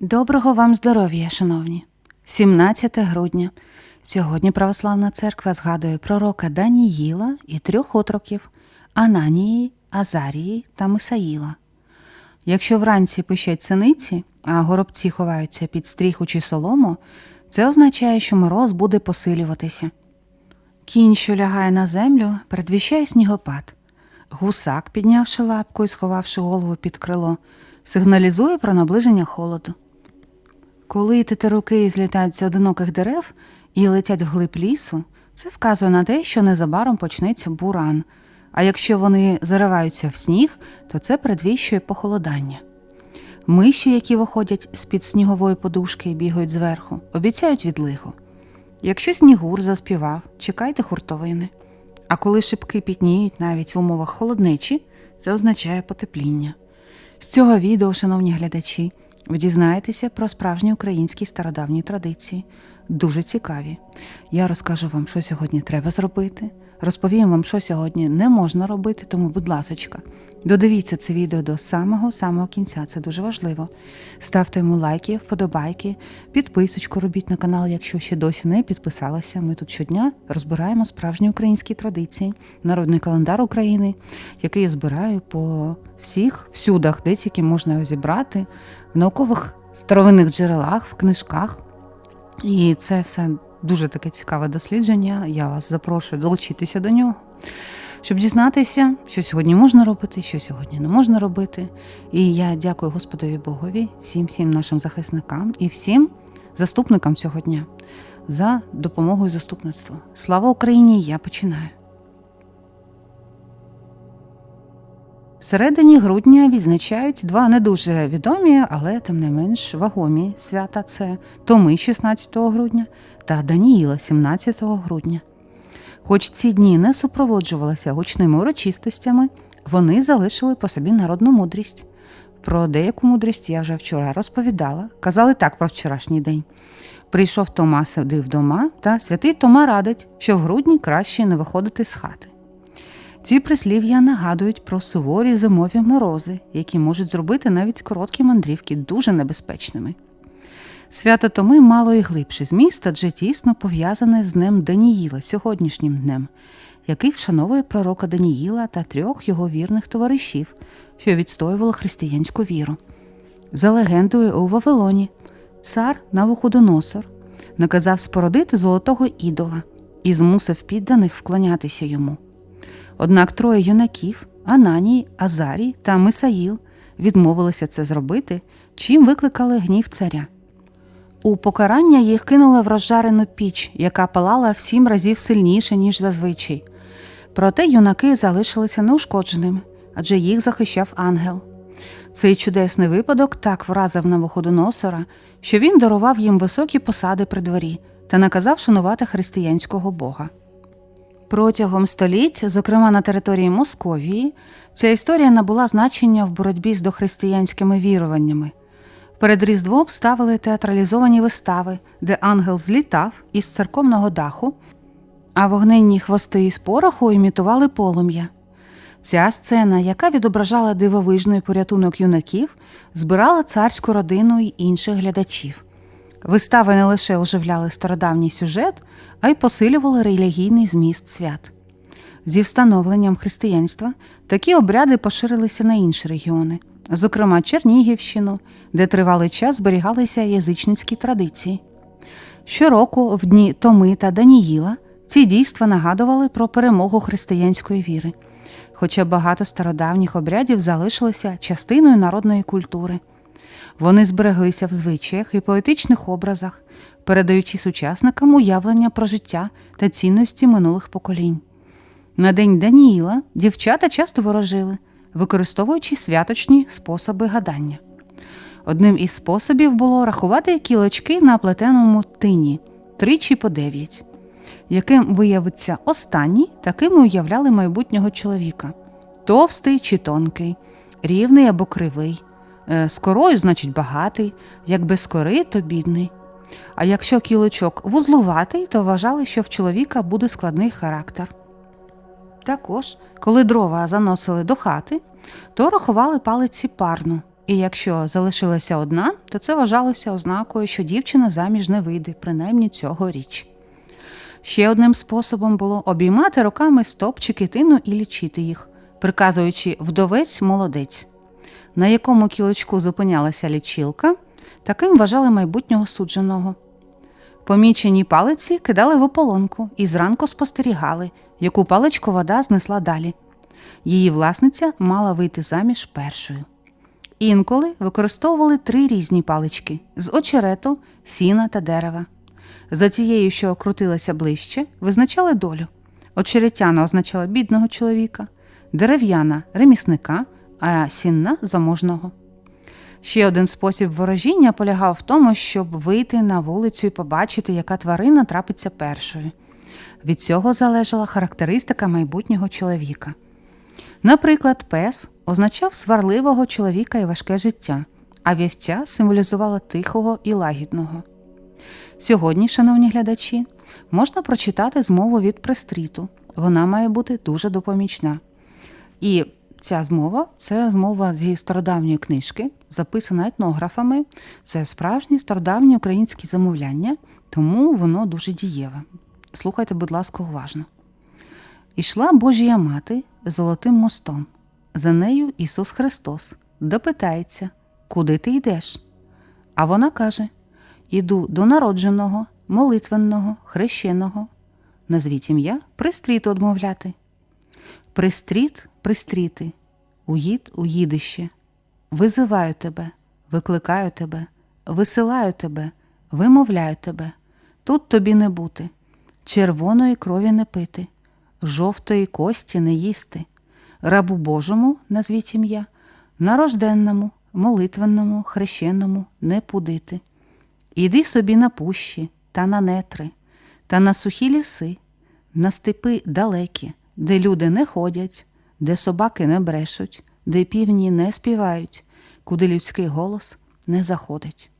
Доброго вам здоров'я, шановні! 17 грудня. Сьогодні Православна церква згадує пророка Даніїла і трьох отроків Ананії, Азарії та Мисаїла. Якщо вранці пищать синиці, а горобці ховаються під стріху чи солому, це означає, що мороз буде посилюватися. Кінь, що лягає на землю, передвіщає снігопад. Гусак, піднявши лапку і сховавши голову під крило, сигналізує про наближення холоду. Коли тетеруки злітають з одиноких дерев і летять вглиб лісу, це вказує на те, що незабаром почнеться буран. А якщо вони зариваються в сніг, то це передвіщує похолодання. Миші, які виходять з-під снігової подушки і бігають зверху, обіцяють відлигу. Якщо снігур заспівав, чекайте хуртовини. А коли шибки пітніють навіть в умовах холоднечі, це означає потепління. З цього відео, шановні глядачі, ви дізнаєтеся про справжні українські стародавні традиції. Дуже цікаві. Я розкажу вам, що сьогодні треба зробити. Розповім вам, що сьогодні не можна робити, тому, будь ласочка, додивіться це відео до самого самого кінця. Це дуже важливо. Ставте йому лайки, вподобайки, підписочку робіть на канал, якщо ще досі не підписалися. Ми тут щодня розбираємо справжні українські традиції, народний календар України, який я збираю по всіх всюдах, де тільки можна його зібрати, в наукових старовинних джерелах, в книжках. І це все дуже таке цікаве дослідження. Я вас запрошую долучитися до нього, щоб дізнатися, що сьогодні можна робити, що сьогодні не можна робити. І я дякую Господові Богові, всім всім нашим захисникам і всім заступникам цього дня за допомогу і заступництво. Слава Україні! Я починаю. Всередині грудня відзначають два не дуже відомі, але тим не менш вагомі свята це Томи 16 грудня та Даніїла 17 грудня. Хоч ці дні не супроводжувалися гучними урочистостями, вони залишили по собі народну мудрість. Про деяку мудрість я вже вчора розповідала, казали так про вчорашній день. Прийшов Тома, сидив дома, та святий Тома радить, що в грудні краще не виходити з хати. Ці прислів'я нагадують про суворі зимові морози, які можуть зробити навіть короткі мандрівки дуже небезпечними. Свято Томи мало і глибше зміст, адже тісно пов'язане з Днем Даніїла, сьогоднішнім днем, який вшановує пророка Даніїла та трьох його вірних товаришів, що відстоювали християнську віру. За легендою у Вавилоні, цар Навуходоносор наказав спородити золотого ідола і змусив підданих вклонятися йому. Однак троє юнаків Ананій, Азарій та Мисаїл відмовилися це зробити, чим викликали гнів царя. У покарання їх кинули в розжарену піч, яка палала в сім разів сильніше, ніж зазвичай. Проте юнаки залишилися неушкодженими, адже їх захищав ангел. Цей чудесний випадок так вразив Навуходоносора, що він дарував їм високі посади при дворі та наказав шанувати християнського бога. Протягом століть, зокрема на території Московії, ця історія набула значення в боротьбі з дохристиянськими віруваннями. Перед Різдвом ставили театралізовані вистави, де ангел злітав із церковного даху, а вогненні хвости із пороху імітували полум'я. Ця сцена, яка відображала дивовижний порятунок юнаків, збирала царську родину й інших глядачів. Вистави не лише оживляли стародавній сюжет, а й посилювали релігійний зміст свят. Зі встановленням християнства такі обряди поширилися на інші регіони, зокрема Чернігівщину, де тривалий час зберігалися язичницькі традиції. Щороку, в дні Томи та Даніїла, ці дійства нагадували про перемогу християнської віри, хоча багато стародавніх обрядів залишилися частиною народної культури. Вони збереглися в звичаях і поетичних образах, передаючи сучасникам уявлення про життя та цінності минулих поколінь. На день Даніїла дівчата часто ворожили, використовуючи святочні способи гадання. Одним із способів було рахувати кілочки на плетеному тині тричі по дев'ять. Яким виявиться останній, такими уявляли майбутнього чоловіка товстий чи тонкий, рівний або кривий. Е, З корою, значить, багатий, як без кори, то бідний. А якщо кілочок вузлуватий, то вважали, що в чоловіка буде складний характер. Також, коли дрова заносили до хати, то рахували палиці парну, І якщо залишилася одна, то це вважалося ознакою, що дівчина заміж не вийде, принаймні цьогоріч. Ще одним способом було обіймати руками стопчики тину і лічити їх, приказуючи вдовець молодець. На якому кілочку зупинялася лічилка, таким вважали майбутнього судженого. Помічені палиці кидали в ополонку і зранку спостерігали, яку паличку вода знесла далі. Її власниця мала вийти заміж першою. Інколи використовували три різні палички з очерету, сіна та дерева. За тією, що крутилася ближче, визначали долю. Очеретяна означала бідного чоловіка, дерев'яна ремісника, а сінна заможного. Ще один спосіб ворожіння полягав в тому, щоб вийти на вулицю і побачити, яка тварина трапиться першою. Від цього залежала характеристика майбутнього чоловіка. Наприклад, пес означав сварливого чоловіка і важке життя, а вівця символізувала тихого і лагідного. Сьогодні, шановні глядачі, можна прочитати змову від пристріту. Вона має бути дуже допомічна. І ця змова це змова зі стародавньої книжки, записана етнографами. Це справжні стародавні українські замовляння, тому воно дуже дієве. Слухайте, будь ласка, уважно. Ішла Божія мати золотим мостом. За нею Ісус Христос допитається, куди ти йдеш? А вона каже: Іду до народженого, молитвенного, хрещеного. Назвіть ім'я, пристріт одмовляти. Пристріт, пристріти, уїд, уїдище. Визиваю тебе, викликаю тебе, висилаю тебе, вимовляю тебе. Тут тобі не бути, червоної крові не пити, жовтої кості не їсти, рабу Божому, назвіть ім'я, нарожденному, молитвенному, хрещеному не пудити. Іди собі на пущі та на нетри, та на сухі ліси, на степи далекі, де люди не ходять, де собаки не брешуть, де півні не співають, куди людський голос не заходить.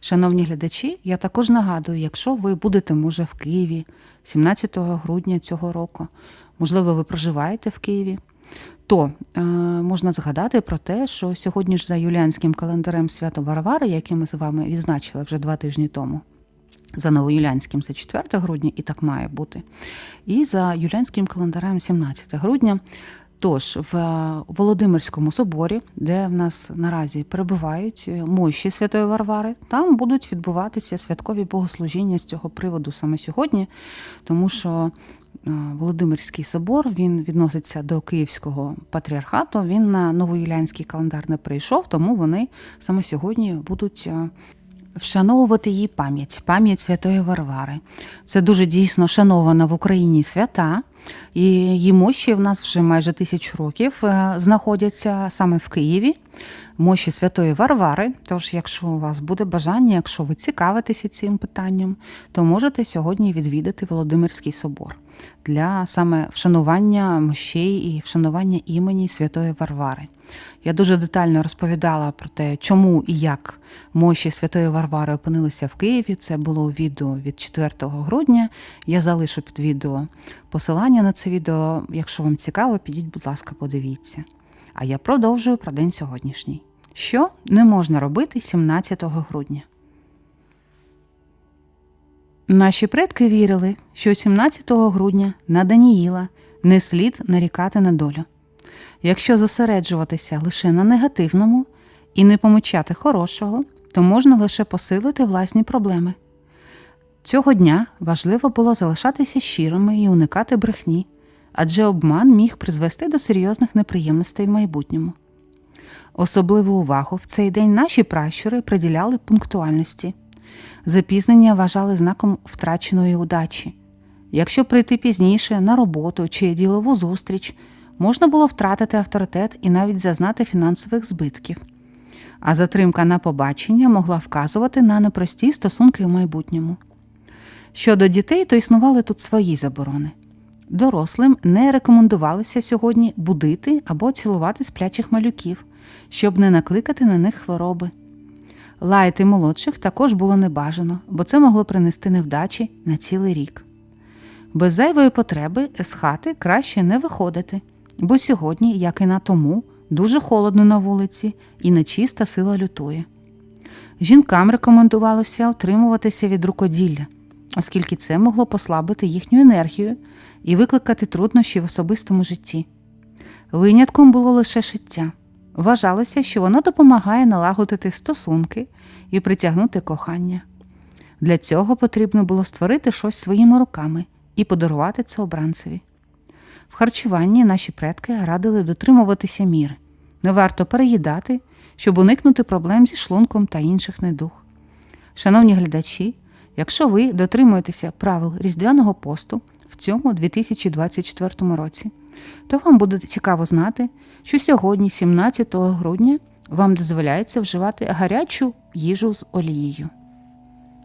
Шановні глядачі, я також нагадую, якщо ви будете, може, в Києві 17 грудня цього року, можливо, ви проживаєте в Києві, то е, можна згадати про те, що сьогодні ж за юліанським календарем свято Варвари, яке ми з вами відзначили вже два тижні тому, за новоюлянським це 4 грудня, і так має бути. І за юлянським календарем 17 грудня. Тож в Володимирському соборі, де в нас наразі перебувають мощі Святої Варвари, там будуть відбуватися святкові богослужіння з цього приводу саме сьогодні, тому що Володимирський собор він відноситься до Київського патріархату. Він на новоюлянський календар не прийшов, тому вони саме сьогодні будуть вшановувати її пам'ять, пам'ять Святої Варвари. Це дуже дійсно шанована в Україні свята, і її мощі в нас вже майже тисячу років е, знаходяться саме в Києві. Мощі Святої Варвари. Тож, якщо у вас буде бажання, якщо ви цікавитеся цим питанням, то можете сьогодні відвідати Володимирський собор для саме вшанування мощей і вшанування імені Святої Варвари. Я дуже детально розповідала про те, чому і як мощі Святої Варвари опинилися в Києві. Це було відео від 4 грудня. Я залишу під відео посилання на це відео. Якщо вам цікаво, підіть, будь ласка, подивіться. А я продовжую про день сьогоднішній. Що не можна робити 17 грудня? Наші предки вірили, що 17 грудня на Даніїла не слід нарікати на долю. Якщо зосереджуватися лише на негативному і не помічати хорошого, то можна лише посилити власні проблеми. Цього дня важливо було залишатися щирими і уникати брехні, адже обман міг призвести до серйозних неприємностей в майбутньому. Особливу увагу в цей день наші пращури приділяли пунктуальності. Запізнення вважали знаком втраченої удачі. Якщо прийти пізніше на роботу чи ділову зустріч, можна було втратити авторитет і навіть зазнати фінансових збитків. А затримка на побачення могла вказувати на непрості стосунки в майбутньому. Щодо дітей, то існували тут свої заборони. Дорослим не рекомендувалося сьогодні будити або цілувати сплячих малюків, щоб не накликати на них хвороби. Лаяти молодших також було небажано, бо це могло принести невдачі на цілий рік. Без зайвої потреби з хати краще не виходити, бо сьогодні, як і на тому, дуже холодно на вулиці і нечиста сила лютує. Жінкам рекомендувалося утримуватися від рукоділля, оскільки це могло послабити їхню енергію і викликати труднощі в особистому житті. Винятком було лише шиття. Вважалося, що воно допомагає налагодити стосунки і притягнути кохання. Для цього потрібно було створити щось своїми руками і подарувати це обранцеві. В харчуванні наші предки радили дотримуватися міри. Не варто переїдати, щоб уникнути проблем зі шлунком та інших недуг. Шановні глядачі, якщо ви дотримуєтеся правил Різдвяного посту в цьому 2024 році, то вам буде цікаво знати, що сьогодні, 17 грудня, вам дозволяється вживати гарячу їжу з олією.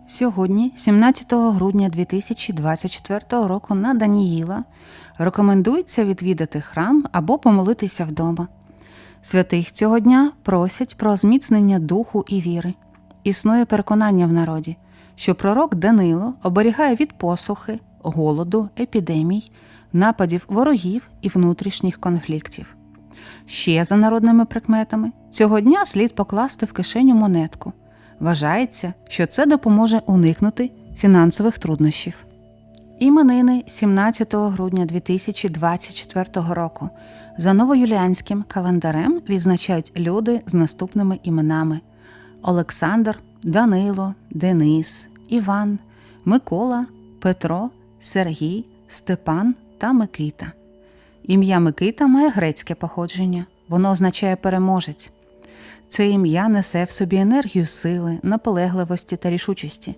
Сьогодні, 17 грудня 2024 року, на Даніїла рекомендується відвідати храм або помолитися вдома. Святих цього дня просять про зміцнення духу і віри. Існує переконання в народі, що пророк Данило оберігає від посухи, голоду, епідемій, нападів ворогів і внутрішніх конфліктів. Ще за народними прикметами, цього дня слід покласти в кишеню монетку. Вважається, що це допоможе уникнути фінансових труднощів. Іменини 17 грудня 2024 року за новоюліанським календарем відзначають люди з наступними іменами: Олександр, Данило, Денис, Іван, Микола, Петро, Сергій, Степан та Микита. Ім'я Микита має грецьке походження, воно означає переможець. Це ім'я несе в собі енергію сили, наполегливості та рішучості.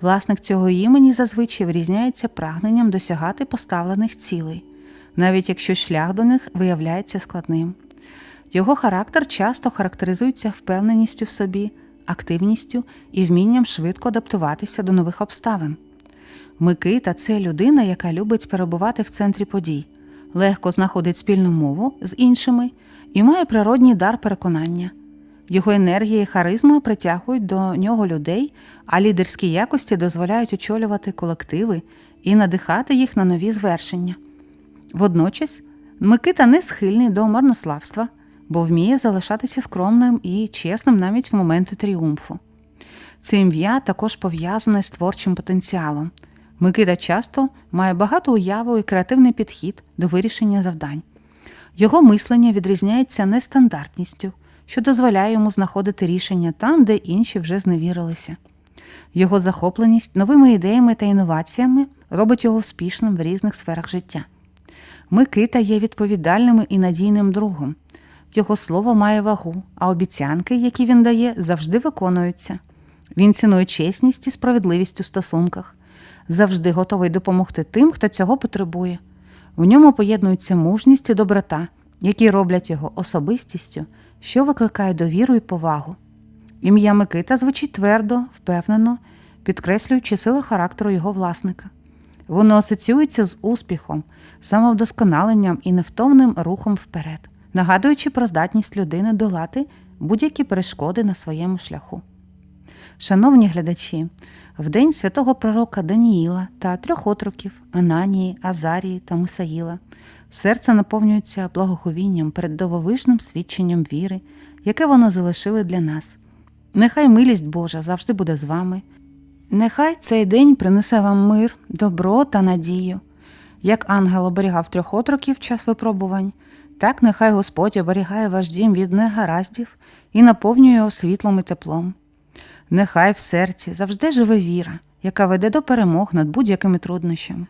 Власник цього імені зазвичай вирізняється прагненням досягати поставлених цілей, навіть якщо шлях до них виявляється складним. Його характер часто характеризується впевненістю в собі, активністю і вмінням швидко адаптуватися до нових обставин. Микита це людина, яка любить перебувати в центрі подій, легко знаходить спільну мову з іншими і має природній дар переконання. Його енергія і харизма притягують до нього людей, а лідерські якості дозволяють очолювати колективи і надихати їх на нові звершення. Водночас Микита не схильний до марнославства, бо вміє залишатися скромним і чесним навіть в моменти тріумфу. Це ім'я також пов'язане з творчим потенціалом. Микита часто має багато уяву і креативний підхід до вирішення завдань. Його мислення відрізняється нестандартністю, що дозволяє йому знаходити рішення там, де інші вже зневірилися. Його захопленість новими ідеями та інноваціями робить його успішним в різних сферах життя. Микита є відповідальним і надійним другом. Його слово має вагу, а обіцянки, які він дає, завжди виконуються. Він цінує чесність і справедливість у стосунках, завжди готовий допомогти тим, хто цього потребує. В ньому поєднуються мужність і доброта, які роблять його особистістю, що викликає довіру і повагу. Ім'я Микита звучить твердо, впевнено, підкреслюючи силу характеру його власника. Воно асоціюється з успіхом, самовдосконаленням і невтомним рухом вперед, нагадуючи про здатність людини долати будь-які перешкоди на своєму шляху. Шановні глядачі, в день святого пророка Даніїла та трьох отроків Ананії, Азарії та Мисаїла серце наповнюється благоговінням перед дововижним свідченням віри, яке вони залишили для нас. Нехай милість Божа завжди буде з вами. Нехай цей день принесе вам мир, добро та надію. Як ангел оберігав трьох отроків в час випробувань, так нехай Господь оберігає ваш дім від негараздів і наповнює його світлом і теплом. Нехай в серці завжди живе віра, яка веде до перемог над будь-якими труднощами.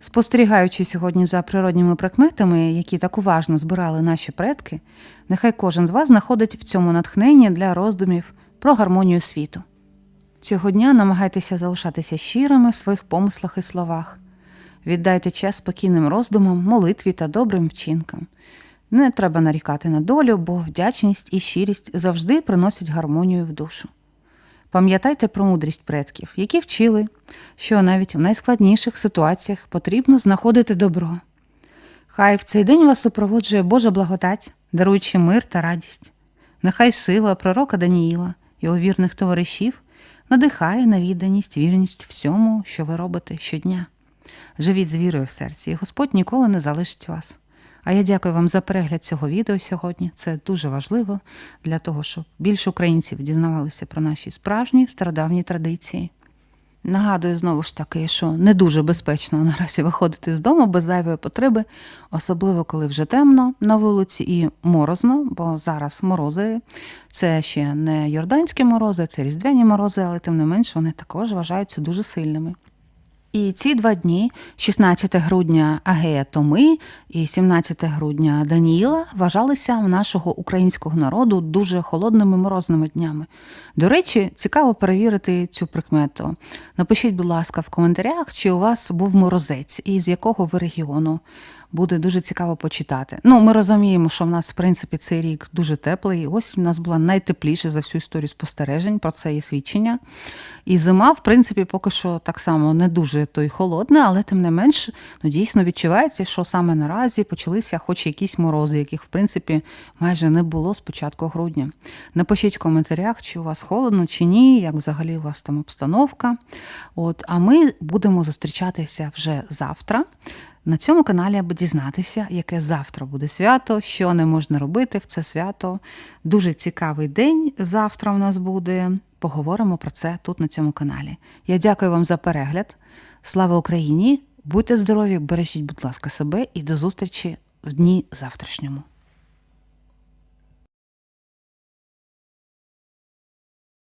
Спостерігаючи сьогодні за природніми прикметами, які так уважно збирали наші предки, нехай кожен з вас знаходить в цьому натхнення для роздумів про гармонію світу. Цього дня намагайтеся залишатися щирими в своїх помислах і словах. Віддайте час спокійним роздумам, молитві та добрим вчинкам. Не треба нарікати на долю, бо вдячність і щирість завжди приносять гармонію в душу. Пам'ятайте про мудрість предків, які вчили, що навіть в найскладніших ситуаціях потрібно знаходити добро. Хай в цей день вас супроводжує Божа благодать, даруючи мир та радість. Нехай сила пророка Даніїла, його вірних товаришів, надихає на відданість, вірність всьому, що ви робите щодня. Живіть з вірою в серці, і Господь ніколи не залишить вас. А я дякую вам за перегляд цього відео сьогодні. Це дуже важливо для того, щоб більше українців дізнавалися про наші справжні стародавні традиції. Нагадую знову ж таки, що не дуже безпечно наразі виходити з дому без зайвої потреби, особливо коли вже темно на вулиці і морозно, бо зараз морози це ще не йорданські морози, це різдвяні морози, але тим не менш вони також вважаються дуже сильними. І ці два дні, 16 грудня Агея Томи і 17 грудня Даніїла, вважалися у нашого українського народу дуже холодними морозними днями. До речі, цікаво перевірити цю прикмету. Напишіть, будь ласка, в коментарях, чи у вас був морозець і з якого ви регіону. Буде дуже цікаво почитати. Ну, ми розуміємо, що в нас, в принципі, цей рік дуже теплий. Ось у нас була найтепліша за всю історію спостережень, про це є свідчення. І зима, в принципі, поки що так само не дуже то й холодна, але тим не менш, ну дійсно відчувається, що саме наразі почалися хоч якісь морози, яких, в принципі, майже не було з початку грудня. Напишіть в коментарях, чи у вас холодно, чи ні, як взагалі у вас там обстановка. От, а ми будемо зустрічатися вже завтра. На цьому каналі, аби дізнатися, яке завтра буде свято, що не можна робити в це свято. Дуже цікавий день завтра у нас буде. Поговоримо про це тут на цьому каналі. Я дякую вам за перегляд. Слава Україні! Будьте здорові, бережіть, будь ласка, себе і до зустрічі в дні завтрашньому.